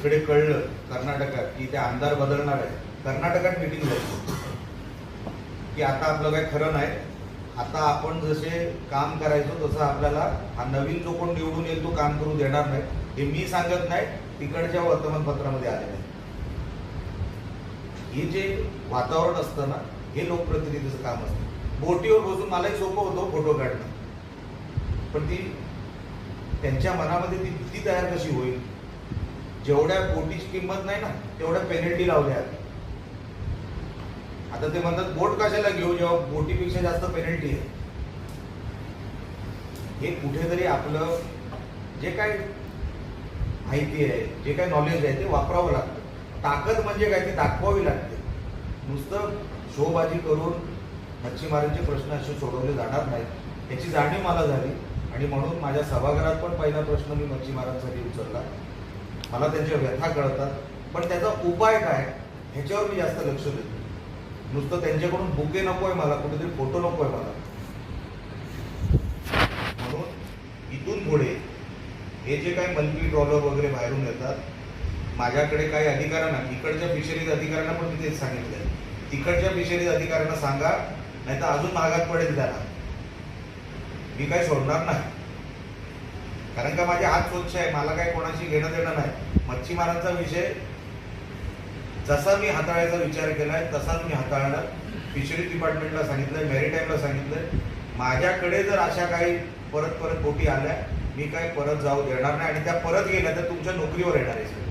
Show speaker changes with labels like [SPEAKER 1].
[SPEAKER 1] इकडे कळलं कर्नाटकात की ते आमदार बदलणार आहे कर्नाटकात मिटिंग झाली. की आता आपलं काय खरं नाही. आता आपण जसे काम करायचो तसं आपल्याला हा नवीन जो कोण निवडून येईल तो काम करू देणार नाही. हे मी सांगत नाही तिकडच्या वर्तमानपत्रामध्ये आलेलं आहे. हे जे वातावरण असतं ना हे लोकप्रतिनिधीचं काम असतं. बोटीवर बसून मलाही सोपं होतं फोटो काढणं. पण ती त्यांच्या मनामध्ये ती भीती तयार कशी होईल? जेवढ्या बोटीची किंमत नाही ना तेवढ्या पेनल्टी लावल्या. आता ते म्हणतात बोट कशाला घेऊ जेव्हा बोटीपेक्षा जास्त पेनल्टी आहे? हे कुठेतरी आपलं जे काय माहिती आहे जे काय नॉलेज आहे ते वापरावं लागतं. ताकद म्हणजे काय? ती दाखवावी लागते. नुसतं शोबाजी करून मच्छीमारांचे प्रश्न असे सोडवले जाणार नाहीत. याची जाणीव मला झाली. आणि म्हणून माझ्या सभागृहात पण पहिला प्रश्न मी मच्छीमारांसाठी उचलला. मला त्यांच्या व्यथा कळतात पण त्याचा उपाय काय? ह्याच्यावर मी जास्त लक्ष देतो नुसतं त्यांच्याकडून बुके नको आहे मला कुठेतरी फोटो नको आहे मला. म्हणून इथून पुढे हे जे काही मंत्री ट्रॉलर वगैरे बाहेरून येतात माझ्याकडे काही अधिकाऱ्यांना इकडच्या फिशरीज अधिकाऱ्यांना पण मी तेच आहे. तिकडच्या फिशरीज अधिकाऱ्यांना सांगा नाही तर अजून महागात पडेल त्याला. मी काय सोडणार नाही. कारण का माझे हात स्वच्छ आहे मला काय कोणाशी घेणं देणं नाही. मच्छीमारांचा विषय जसा मी हाताळायचा विचार केलाय तसाच मी हाताळणार. फिशरी डिपार्टमेंटला सांगितलंय मेरीटाईमला सांगितलंय. माझ्याकडे जर अशा काही परत परत बोटी आल्या मी काही परत जाऊ देणार नाही आणि त्या परत गेल्या तर तुमच्या नोकरीवर येणार आहे सर